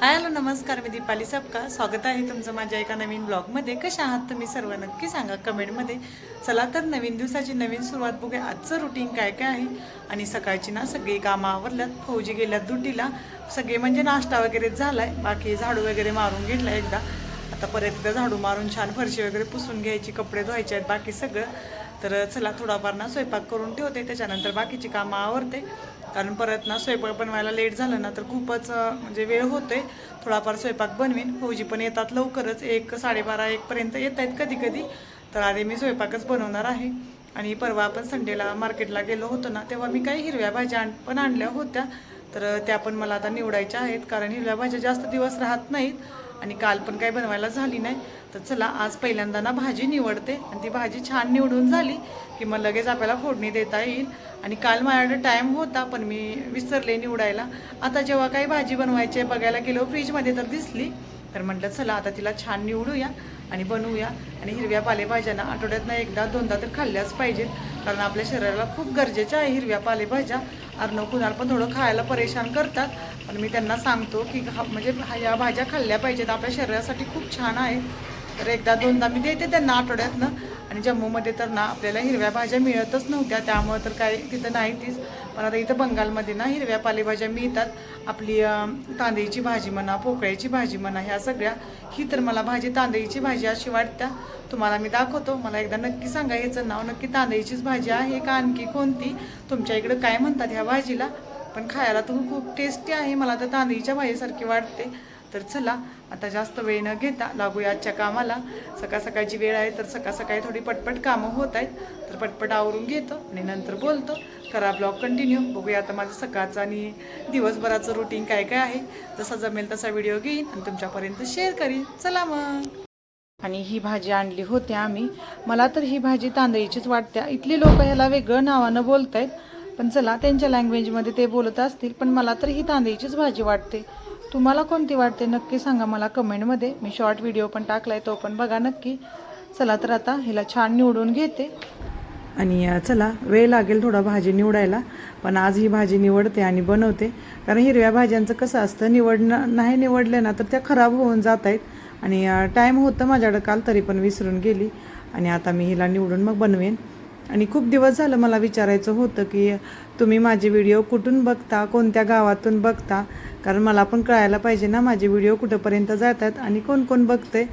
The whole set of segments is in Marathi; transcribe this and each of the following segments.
हाय हॅलो नमस्कार मी दीपाली सपका स्वागत आहे तुमचं माझ्या एका नवीन ब्लॉगमध्ये. कशा आहात तुम्ही सर्व? नक्की सांगा कमेंटमध्ये. चला तर नवीन दिवसाची नवीन सुरुवात बघूया. आजचं रुटीन काय काय आहे? आणि सकाळची ना सगळी कामं आवरल्यात. फौजी गेल्यात दुटीला सगळे म्हणजे नाश्ता वगैरे झालाय. बाकी झाडू वगैरे मारून घेतला एकदा. आता परत एकदा झाडू मारून छान फरशी वगैरे पुसून घ्यायची कपडे धुवायचे आहेत बाकी सगळं. तर चला थोडाफार ना स्वयंपाक करून ठेवते. त्याच्यानंतर बाकीची कामं आवरते. कारण परत ना स्वयंपाक बनवायला लेट झालं ना तर खूपच म्हणजे वेळ होतोय. थोडाफार स्वयंपाक बनवीन. फौजी पण येतात लवकरच. एक साडेबारा एकपर्यंत येत आहेत कधी कधी तर आधी मी स्वयंपाकच बनवणार आहे. आणि परवा आपण संडेला मार्केटला गेलो होतो ना तेव्हा मी काही हिरव्या भाज्या आण पण आणल्या होत्या. तर त्या पण मला आता निवडायच्या आहेत कारण हिरव्या भाज्या जास्त दिवस राहत नाहीत आणि काल पण काही बनवायला झाली नाही. तर चला आज पहिल्यांदा ना भाजी निवडते आणि ती भाजी छान निवडून झाली की मग लगेच आपल्याला फोडणी देता येईल. आणि काल माझ्याकडे टाईम होता पण मी विसरले निवडायला. आता जेव्हा काही भाजी बनवायची आहे बघायला गेलो फ्रीजमध्ये तर दिसली. तर म्हटलं चला आता तिला छान निवडूया आणि बनवूया. आणि हिरव्या पालेभाज्यांना आठवड्यातनं एकदा दोनदा तर खाल्ल्याच पाहिजेत कारण आपल्या शरीराला खूप गरजेच्या आहे हिरव्या पालेभाज्या. अर्णव कुणाल पण थोडं खायला परेशान करतात. पण मी त्यांना सांगतो की हा- म्हणजे ह्या भाज्या खाल्ल्या पाहिजेत. आपल्या शरीरासाठी खूप छान आहे तर एकदा दोनदा मी देते त्यांना आठवड्यातनं. आणि जम्मूमध्ये तर ना आपल्याला हिरव्या भाज्या मिळतच नव्हत्या. त्यामुळं तर काय तिथं नाही तीच पण आता इथं बंगालमध्ये ना हिरव्या पालेभाज्या मिळतात. आपली तांदळीची भाजी म्हणा पोकळ्याची भाजी म्हणा ह्या सगळ्या. ही तर मला भाजी तांदळीची भाजी अशी वाटत्या. तुम्हाला मी दाखवतो. मला एकदा नक्की सांगा ह्याचं नाव. नक्की तांदळीचीच भाजी आहे का? आणखी कोणती? तुमच्या इकडं काय म्हणतात ह्या भाजीला? पण खायला तर खूप टेस्टी आहे. मला तर तांदळीच्या भाजीसारखी वाटते. तर चला आता जास्त वेळ न घेता लागूया आजच्या कामाला. सकाळ सकाळची वेळ आहे तर सकाळ सकाळी थोडी पटपट कामं होत आहेत. तर पटपट आवरून घेतो आणि नंतर बोलतो. करा ब्लॉग कंटिन्यू. बघूया आता माझं सकाळचं आणि दिवसभराचं रुटीन काय काय आहे. जसा जमेल तसा व्हिडिओ घेईन आणि तुमच्यापर्यंत शेअर करीन. चला मग. आणि ही भाजी आणली होती आम्ही. मला तर ही भाजी तांदळीचीच वाटते. इथली लोक ह्याला वेगळं नावानं बोलत आहेत पण चला त्यांच्या लँग्वेजमध्ये ते बोलत असतील पण मला तर ही तांदळीचीच भाजी वाटते. तुम्हाला कोणती वाटते नक्की सांगा मला कमेंटमध्ये. मी शॉर्ट व्हिडिओ पण टाकलाय तो पण बघा नक्की. चला तर आता हिला छान निवडून घेते. आणि चला वेळ लागेल थोडा भाजी निवडायला पण आज ही भाजी निवडते आणि बनवते. कारण हिरव्या भाज्यांचं कसं असतं निवडणं नाही निवडलं ना तर त्या खराब होऊन जात आहेत आणि टाईम होतं माझ्याकडं काल तरी पण विसरून गेली. आणि आता मी हिला निवडून मग बनवेन. आणि खूप दिवस झालं मला विचारायचं होतं की तुम्ही माझे व्हिडिओ कुठून बघता कोणत्या गावातून बघता? कारण मला पण कळायला पाहिजे ना माझे व्हिडिओ कुठंपर्यंत जातात आणि कोण कोण बघते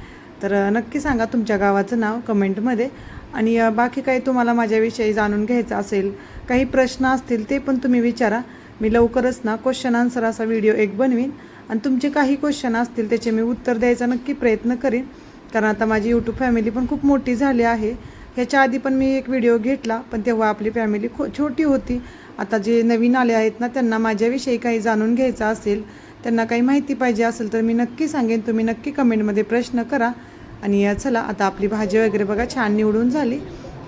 तर नक्की सांगा तुमच्या गावाचं नाव कमेंटमध्ये. आणि बाकी काही तुम्हाला माझ्याविषयी जाणून घ्यायचं असेल काही प्रश्न असतील ते पण तुम्ही विचारा. मी लवकरच ना क्वेश्चन आन्सर असा व्हिडिओ एक बनवीन. आणि तुमचे काही क्वेश्चन असतील त्याचे मी उत्तर द्यायचा नक्की प्रयत्न करेन. कारण आता माझी यूट्यूब फॅमिली पण खूप मोठी झाली आहे. ह्याच्या आधी पण मी एक व्हिडिओ घेतला पण तेव्हा आपली फॅमिली खू छोटी होती. आता जे नवीन आले आहेत ना त्यांना माझ्याविषयी काही जाणून घ्यायचं असेल त्यांना काही माहिती पाहिजे असेल तर मी नक्की सांगेन. तुम्ही नक्की कमेंटमध्ये प्रश्न करा. आणि चला आता आपली भाजी वगैरे बघा छान निवडून झाली.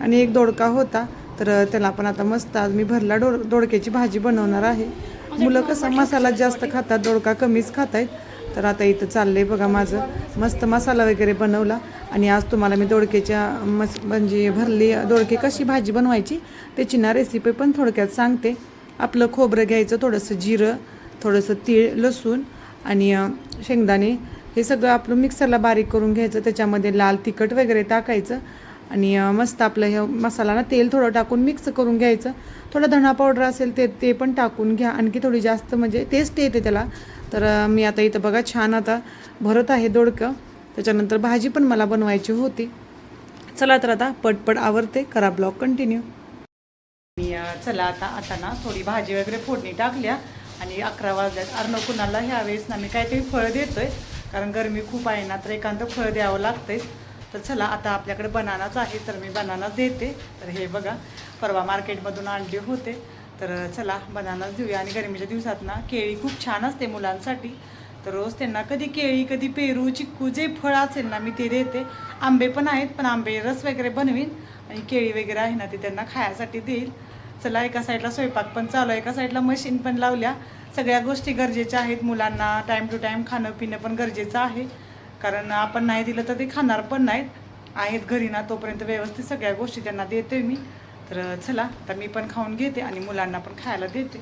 आणि एक दोडका होता तर त्याला पण आता मस्त आज मी भरला डोर दोडक्याची भाजी बनवणार आहे. मुलं कसं मसाला जास्त खातात दोडका कमीच खात आहेत तर आता इथं चाललंय बघा माझं. मस्त मसाला वगैरे बनवला. आणि आज तुम्हाला मी दोडक्याच्या मस म्हणजे भरली दोडके कशी भाजी बनवायची त्याची ना रेसिपी पण थोडक्यात सांगते. आपलं खोबरं घ्यायचं थोडंसं जिरं थोडंसं तीळ लसूण आणि शेंगदाणे. हे सगळं आपलं मिक्सरला बारीक करून घ्यायचं. त्याच्यामध्ये लाल तिखट वगैरे टाकायचं. आणि मस्त आपलं हे मसाला ना तेल थोडं टाकून मिक्स करून घ्यायचं. थोडं धणा पावडर असेल ते ते पण टाकून घ्या. आणखी थोडी जास्त म्हणजे टेस्ट येते त्याला. तर मी आता इथं बघा छान आता भरत आहे दोडकं. त्याच्यानंतर भाजी पण मला बनवायची होती. चला तर आता पटपट आवरते करा ब्लॉग कंटिन्यू मी चला आता आता ना थोडी भाजी वगैरे फोडणी टाकल्या आणि अकरा वाजल्यात. अर्न कुणाला ह्या वेळेस ना मी काहीतरी फळ देतोय कारण गरमी खूप आहे ना तर एखादं फळ द्यावं लागतंय. तर चला आता आपल्याकडे बनानाच आहे तर मी बनानाच देते. तर हे बघा परवा मार्केटमधून आणले होते. तर चला बनानाच देऊया आणि गरमीच्या दिवसात ना केळी खूप छान असते मुलांसाठी. तर रोज त्यांना कधी केळी कधी पेरू चिक्कू जे फळ असेल ना मी ते देते. आंबे पण आहेत पण आंबे रस वगैरे बनवीन आणि केळी वगैरे आहे ना ते त्यांना खाण्यासाठी देईल. चला एका साईडला स्वयंपाक पण चालू आहे एका साईडला मशीन पण लावल्या. सगळ्या गोष्टी गरजेच्या आहेत मुलांना टाईम टू टाईम खाणं पिणं पण गरजेचं आहे. कारण आपण नाही दिलं तर ते खाणार पण नाहीत. आहेत घरी ना तोपर्यंत व्यवस्थित सगळ्या गोष्टी त्यांना देते मी. तर चला तर मी पण खाऊन घेते आणि मुलांना पण खायला देते.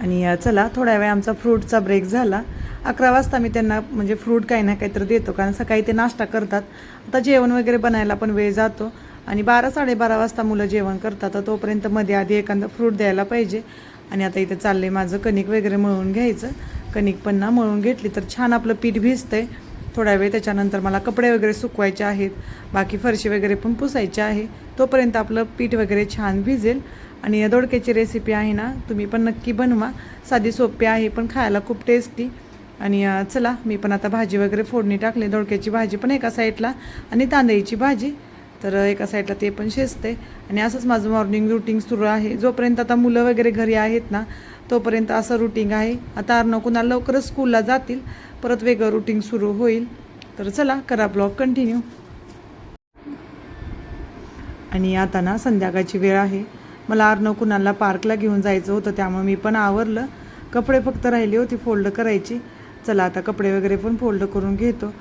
आणि चला थोड्या वेळ आमचा फ्रूटचा ब्रेक झाला. अकरा वाजता मी त्यांना म्हणजे फ्रूट काही ना काहीतरी देतो कारण सकाळी ते नाश्ता करतात. आता जेवण वगैरे बनायला पण वेळ जातो. आणि बारा साडेबारा वाजता मुलं जेवण करतात तर तोपर्यंत मध्ये आधी एखादं फ्रूट द्यायला पाहिजे. आणि आता इथे चाललंय माझं कणिक वगैरे मळून घ्यायचं. कणिक पण ना मळून घेतली तर छान आपलं पीठ भिजतंय. थोडा वेळ त्याच्यानंतर मला कपडे वगैरे सुकवायचे आहेत बाकी फरशी वगैरे पण पुसायचे आहे. तोपर्यंत आपलं पीठ वगैरे छान भिजेल. आणि या दोडक्याची रेसिपी आहे ना तुम्ही पण नक्की बनवा. साधी सोपी आहे पण खायला खूप टेस्टी आणि चला मी पण आता भाजी वगैरे फोडणी टाकली. दोडक्याची भाजी पण एका साईडला आणि तांदळीची भाजी. तर एका साईडला ते पण शिजते. आणि असंच माझं मॉर्निंग रुटीन सुरू आहे. जोपर्यंत आता मुलं वगैरे घरी आहेत ना तोपर्यंत असं रुटीन आहे. आता अर्ण कुणाला लवकरच स्कूलला जातील. परत वेगळं रुटीन सुरू होईल. तर चला करा ब्लॉग कंटिन्यू आणि आता ना संध्याकाळची वेळ आहे. मला अर्न कुणाला पार्कला घेऊन जायचं होतं त्यामुळे मी पण आवरलं. कपडे फक्त राहिले होते फोल्ड करायची. चला आता कपडे वगैरे पण फोल्ड करून घेतो.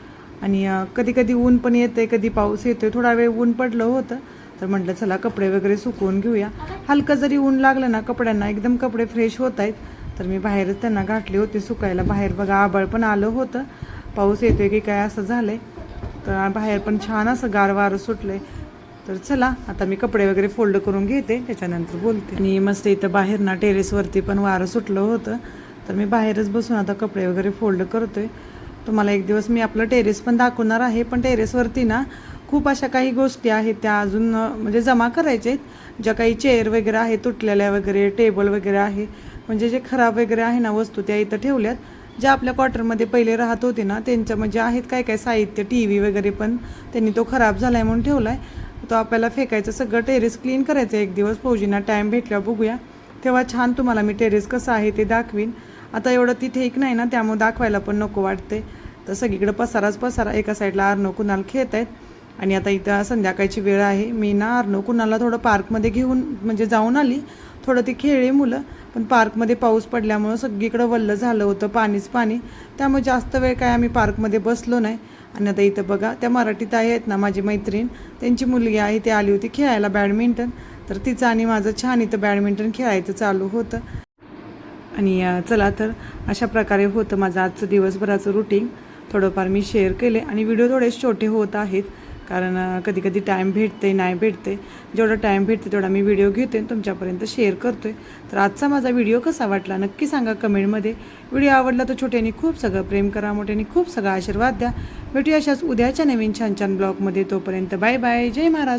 आणि कधी कधी ऊन पण येते कधी पाऊस येतोय थोडा वेळ ऊन पडलं होतं. तर म्हटलं चला कपडे वगैरे सुकवून घेऊया. हलकं जरी ऊन लागलं ना कपड्यांना एकदम कपडे फ्रेश होत आहेत. तर मी बाहेरच त्यांना घातले होते सुकायला. बाहेर बघा आबळ पण आलं होतं. पाऊस येतोय की काय असं झालंय. तर बाहेर पण छान असं गार वारं सुटलंय. तर चला आता मी कपडे वगैरे फोल्ड करून घेते त्याच्यानंतर बोलते. आणि मस्त इथं बाहेर ना टेरेसवरती पण वारं सुटलं होतं. तर मी बाहेरच बसून आता कपडे वगैरे फोल्ड करतोय. तुम्हाला एक दिवस मी आपलं टेरेस पण दाखवणार आहे पण टेरेसवरती ना खूप अशा काही गोष्टी आहेत त्या अजून म्हणजे जमा करायच्या आहेत. ज्या काही चेअर वगैरे आहे तुटलेल्या वगैरे टेबल वगैरे आहे म्हणजे जे खराब वगैरे आहे ना वस्तू त्या इथं ठेवल्यात ज्या आपल्या क्वार्टरमध्ये पहिले राहत होते ना त्यांच्या म्हणजे आहेत काय काय साहित्य टी व्ही वगैरे पण त्यांनी तो खराब झालाय म्हणून ठेवला आहे तो आपल्याला फेकायचं सगळं टेरेस क्लीन करायचं एक दिवस. फौजींना टाईम भेटल्यावर बघूया. तेव्हा छान तुम्हाला मी टेरेस कसं आहे ते दाखवीन. आता एवढं ती ठीक नाही ना त्यामुळे दाखवायला पण नको वाटते तर सगळीकडे पसाराच पसारा एका साईडला अर्नो कुणाल खेळत आहेत. आणि आता इथं संध्याकाळची वेळ आहे. मी ना अर्नो कुणाला थोडं पार्कमध्ये घेऊन म्हणजे जाऊन आली. थोडं ती खेळी मुलं पण पार्कमध्ये पाऊस पडल्यामुळं सगळीकडं वल्लं झालं होतं पाणीच पाणी. त्यामुळे जास्त वेळ काय आम्ही पार्कमध्ये बसलो नाही. आणि आता इथं बघा त्या मराठीत आहेत ना माझी मैत्रीण. त्यांची मुलगी आहे ती आली होती खेळायला बॅडमिंटन. तर तिचं आणि माझं छान इथं बॅडमिंटन खेळायचं चालू होतं. आणि चला तर अशा प्रकारे होतं माझं आजचं दिवसभराचं रुटीन थोडंफार मी शेअर केले. आणि व्हिडिओ थोडे छोटे होत आहेत. कारण कधी कधी टाईम भेटते नाही भेटते. जेवढा टाईम भेटते तेवढा मी व्हिडिओ घेते. आणि तुमच्यापर्यंत शेअर करतो आहे तर आजचा माझा व्हिडिओ कसा वाटला नक्की सांगा कमेंटमध्ये. व्हिडिओ आवडला तर छोट्याने खूप सगळं प्रेम करा मोठ्याने खूप सगळं आशीर्वाद द्या. भेटूया अशाच उद्याच्या नवीन छान छान ब्लॉगमध्ये तोपर्यंत बाय बाय जय महाराज.